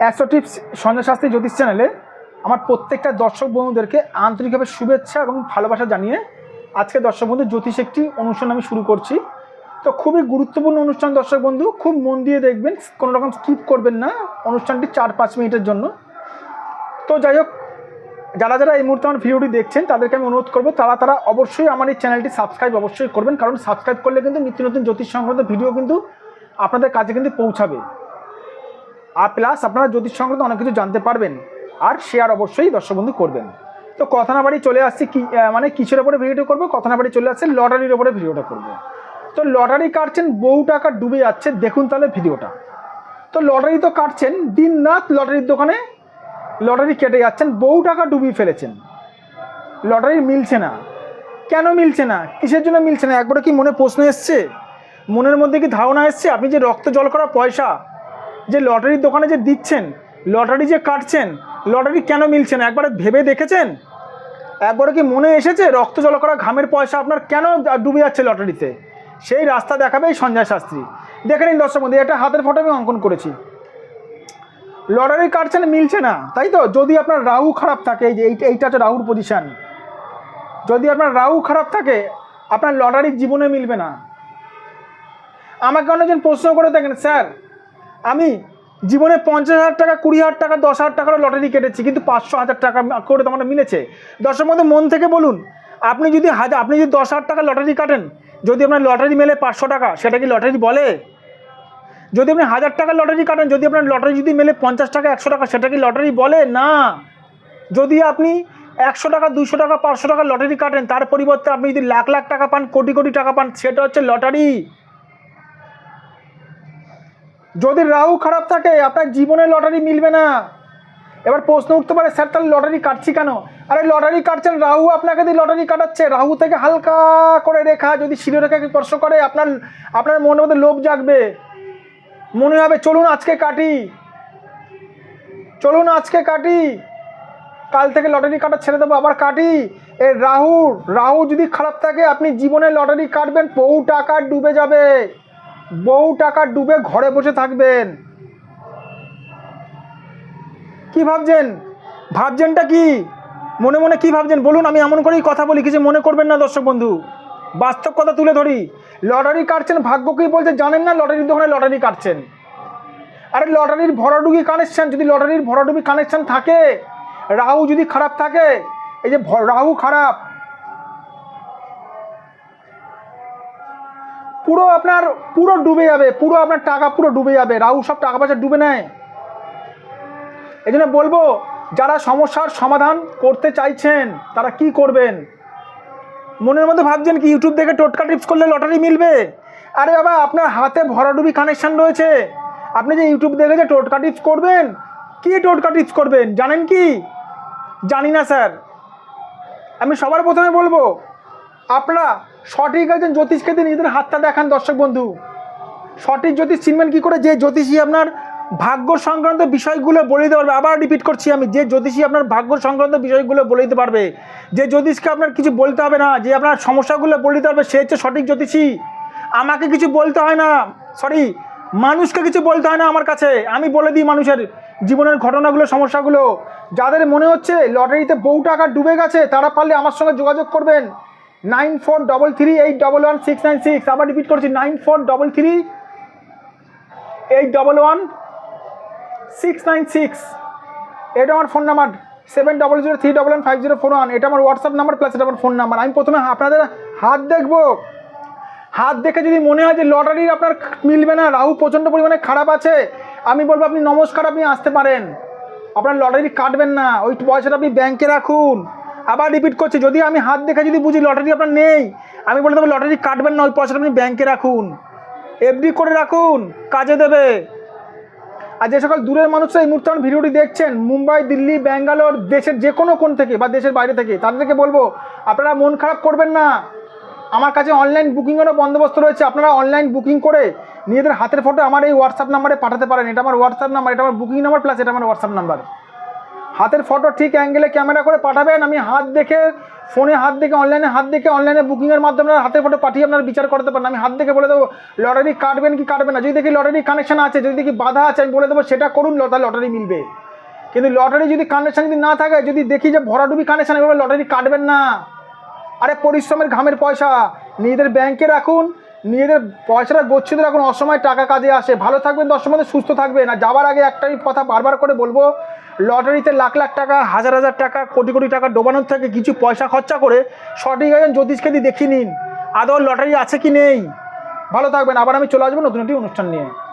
Astro tips Sanjay Shastri জ্যোতিষ চ্যানেলে আমার প্রত্যেকটা দর্শক বন্ধুদেরকে আন্তরিকভাবে শুভেচ্ছা এবং ভালোবাসা জানিয়ে আজকে দর্শক বন্ধু জ্যোতিষ একটি অনুষ্ঠান আমি শুরু করছি। তো খুবই গুরুত্বপূর্ণ অনুষ্ঠান দর্শক বন্ধু, খুব মন দিয়ে দেখবেন, কোনো রকম স্কিপ করবেন না অনুষ্ঠানটি চার পাঁচ মিনিটের জন্য। তো যাই হোক, যারা যারা এই মুহূর্তে আমার ভিডিওটি দেখছেন, তাদেরকে আমি অনুরোধ করব, তারা তারা অবশ্যই আমার এই চ্যানেলটি সাবস্ক্রাইব অবশ্যই করবেন, কারণ সাবস্ক্রাইব করলে কিন্তু নিত্য নতুন জ্যোতিষ সংক্রান্ত ভিডিও কিন্তু আপনাদের কাছে কিন্তু পৌঁছাবে। আর প্লাস আপনারা জ্যোতিষ সংক্রান্ত অনেক কিছু জানতে পারবেন। আর শেয়ার অবশ্যই দর্শক বন্ধু করবেন। তো কথা না বাড়ি চলে আসছি কি মানে কিসের ওপরে ভিডিওটা করব? কথা না বাড়ি চলে আসছে লটারির ওপরে ভিডিওটা করব। তো লটারি কাটছেন, বহু টাকা ডুবে যাচ্ছে, দেখুন তাহলে ভিডিওটা তো লটারি তো কাটছেন দিন রাত লটারির দোকানে লটারি কেটে যাচ্ছেন, বহু টাকা ডুবিয়ে ফেলেছেন। লটারি মিলছে না। কেন মিলছে না? কিসের জন্য মিলছে না? একবারে কি মনে প্রশ্ন এসছে? মনের মধ্যে কি ধারণা এসছে? আপনি যে রক্ত জল করা পয়সা যে লটারির দোকানে যে দিচ্ছেন, লটারি যে কাটছেন, লটারি কেন মিলছে না? একবারে ভেবে দেখেছেন? একবারে কি মনে এসেছে রক্ত জল করা ঘামের পয়সা আপনার কেন ডুবে যাচ্ছে লটারিতে? সেই রাস্তা দেখাবে এই সঞ্জয় শাস্ত্রী। দেখে নিন দর্শক বন্ধু, এটা হাতের ফটো আমি অঙ্কন করেছি। লটারি কাটছেন, মিলছে না, তাই তো? যদি আপনার রাহু খারাপ থাকে, এই যে এইটা এইটা হচ্ছে রাহুর পজিশান যদি আপনার রাহু খারাপ থাকে, আপনার লটারির জীবনে মিলবে না। আমাকে অনেকজন প্রশ্ন করে থাকেন স্যার আমি জীবনে পঞ্চাশ হাজার টাকা, কুড়ি হাজার টাকা, দশ হাজার টাকার লটারি কেটেছি, কিন্তু পাঁচশো হাজার টাকা করে তো আমার মিলেছে। দশের মধ্যে মন থেকে বলুন, আপনি যদি হাজার আপনি যদি দশ হাজার টাকা লটারি কাটেন, যদি আপনার লটারি মেলে পাঁচশো টাকা, সেটা কি লটারি বলে? যদি আপনি হাজার টাকা লটারি কাটেন, যদি আপনার লটারি যদি মেলে পঞ্চাশ টাকা, একশো টাকা, সেটা কি লটারি বলে? না। যদি আপনি একশো টাকা দুশো টাকা, পাঁচশো টাকা লটারি কাটেন, তার পরিবর্তে আপনি যদি লাখ লাখ টাকা পান, কোটি কোটি টাকা পান, সেটা হচ্ছে লটারি। যদি রাহু খারাপ থাকে, আপনার জীবনে লটারি মিলবে না। এবার প্রশ্ন উঠতে পারে, স্যার, তাহলে লটারি কাটছি কেন? আরে, লটারি কাটছেন, রাহু আপনাকে দিয়ে লটারি কাটাচ্ছে। রাহু থেকে হালকা করে রেখা, যদি শিরোরেখাকে স্পর্শ করে, আপনার আপনার মনের মধ্যে লোভ জাগবে। মনে হবে, চলুন আজকে কাটি। চলুন আজকে কাটি। কাল থেকে লটারি কাটা ছেড়ে দেবো, আবার কাটি। এ রাহু রাহু যদি খারাপ থাকে, আপনি জীবনে লটারি কাটবেন, বহু টাকা ডুবে যাবে। বহু টাকা ডুবে ঘরে বসে থাকবেন। কি ভাবছেন? ভাবছেনটা কি? মনে মনে কি ভাবছেন? বলুন, আমি এমন করেই কথা বলি, কিছু মনে করবেন না দর্শক বন্ধু। বাস্তব কথা তুলে ধরি। লটারি কাটছেন, ভাগ্য কি বলছে জানেন না? লটারির দোকানে লটারি কাটছেন। আরে লটারির ভরাডুবি কানেকশান, যদি লটারির ভরাডুবি কানেকশান থাকে, রাহু যদি খারাপ থাকে, এই যে রাহু খারাপ পুরো আপনার পুরো ডুবে যাবে, পুরো আপনার টাকা পুরো ডুবে যাবে। রাহু সব টাকা পয়সা ডুবে নেয়। এই জন্য বলব, যারা সমস্যার সমাধান করতে চাইছেন, তারা কি করবেন? মনের মধ্যে ভাবছেন কি ইউটিউব দেখে টোটকা টিপস করলে লটারি মিলবে? আরে বাবা, আপনার হাতে ভরাডুবি কানেকশান রয়েছে। আপনি যে ইউটিউব দেখে যে টোটকা টিপস করবেন, কি টোটকা টিপস করবেন, জানেন কি? জানি না, স্যার। আমি সবার প্রথমে বলব, আপনারা সঠিক একজন জ্যোতিষকে দিয়ে নিজেদের হাতটা দেখান, দর্শক বন্ধু। সঠিক জ্যোতিষ চিনবেন কি করে? যে জ্যোতিষী আপনার ভাগ্য সংক্রান্ত বিষয়গুলো বলে দিতে পারবে। আবার রিপিট করছি আমি, যে জ্যোতিষী আপনার ভাগ্য সংক্রান্ত বিষয়গুলো বলে দিতে পারবে। যে জ্যোতিষকে আপনার কিছু বলতে হবে না, যে আপনার সমস্যাগুলো বলে দিতে পারবে, সে হচ্ছে সঠিক জ্যোতিষী। আমাকে কিছু বলতে হয় না সরি মানুষকে কিছু বলতে হয় না আমার কাছে। আমি বলে দিই মানুষের জীবনের ঘটনাগুলো, সমস্যাগুলো। যাদের মনে হচ্ছে লটারিতে বহু টাকা ডুবে গেছে, তারা পারলে আমার সঙ্গে যোগাযোগ করবেন। Nine four double three eight double one six nine six আবার রিপিট করছি nine four double three eight double one six nine six এটা আমার phone number seven double zero three double one five zero four one এটা আমার WhatsApp number plus এটা আমার phone number আমি প্রথমে আপনাদের হাত দেখব। হাত দেখে যদি মনে হয় যে লটারির আপনার মিলবে না, রাহু প্রচণ্ড পরিমাণে খারাপ আছে, আমি বলব আপনি নমস্কার, আপনি আসতে পারেন। আপনার লটারি কাটবেন না, ওই পয়সাটা আপনি ব্যাংকে রাখুন। আবার রিপিট করছি, যদি আমি হাত দেখে যদি বুঝি লটারি আপনার নেই, আমি বলে দেবো লটারি কাটবেন না, ওই পয়সাটা আপনি ব্যাংকে রাখুন। এফডি করে রাখুন, কাজে দেবে। আর যে সকল দূরের মানুষরা এই মুহূর্তে আমার ভিডিওটি দেখছেন, মুম্বাই, দিল্লি, ব্যাঙ্গালোর, দেশের যে কোনো কোণ থেকে বা দেশের বাইরে থেকে, তাদেরকে বলব, আপনারা মন খারাপ করবেন না। আমার কাছে অনলাইন বুকিংয়েরও বন্দোবস্ত রয়েছে, আপনারা অনলাইন বুকিং করে নিজেদের হাতের ফটো আমার এই হোয়াটসঅ্যাপ নাম্বারে পাঠাতে পারেন। এটা আমার হোয়াটসঅ্যাপ নাম্বার এটা আমার বুকিং নাম্বার প্লাস এটা আমার হোয়াটসঅ্যাপ নাম্বার হাতের ফটো ঠিক অ্যাঙ্গেলে ক্যামেরা করে পাঠাবেন। আমি হাত দেখে ফোনে হাত দেখে অনলাইনে হাত দেখে অনলাইনে বুকিংয়ের মাধ্যমে হাতের ফটো পাঠিয়ে আপনার বিচার করতে পারেন। আমি হাত দেখে বলে দেবো লটারি কাটবেন কি কাটবেন না? যদি দেখি লটারি কানেকশন আছে, যদি দেখি বাধা আছে, আমি বলে দেবো, সেটা করুন তাহলে লটারি মিলবে। কিন্তু লটারি যদি কানেকশান যদি না থাকে, যদি দেখি যে ভরাডুবি কানেকশান এভাবে লটারি কাটবেন না। আরে পরিশ্রমের ঘামের পয়সা। নিজেদের ব্যাংকে রাখুন, নিজেদের পয়সাটা গচ্ছিত রাখুন। অসময় টাকা কাজে আসে। ভালো থাকবেন মধ্যে সুস্থ থাকবেন। আর যাওয়ার আগে একটাই কথা বারবার করে বলব লটারিতে লাখ লাখ টাকা, হাজার হাজার টাকা, কোটি কোটি টাকা ডোবানোর থেকে কিছু পয়সা খরচা করে সঠিক একজন জ্যোতিষকে দিয়ে দেখিয়ে নিন। আদৌ লটারি আছে কি নেই? ভালো থাকবেন। আবার আমি চলে আসব নতুন একটি অনুষ্ঠান নিয়ে।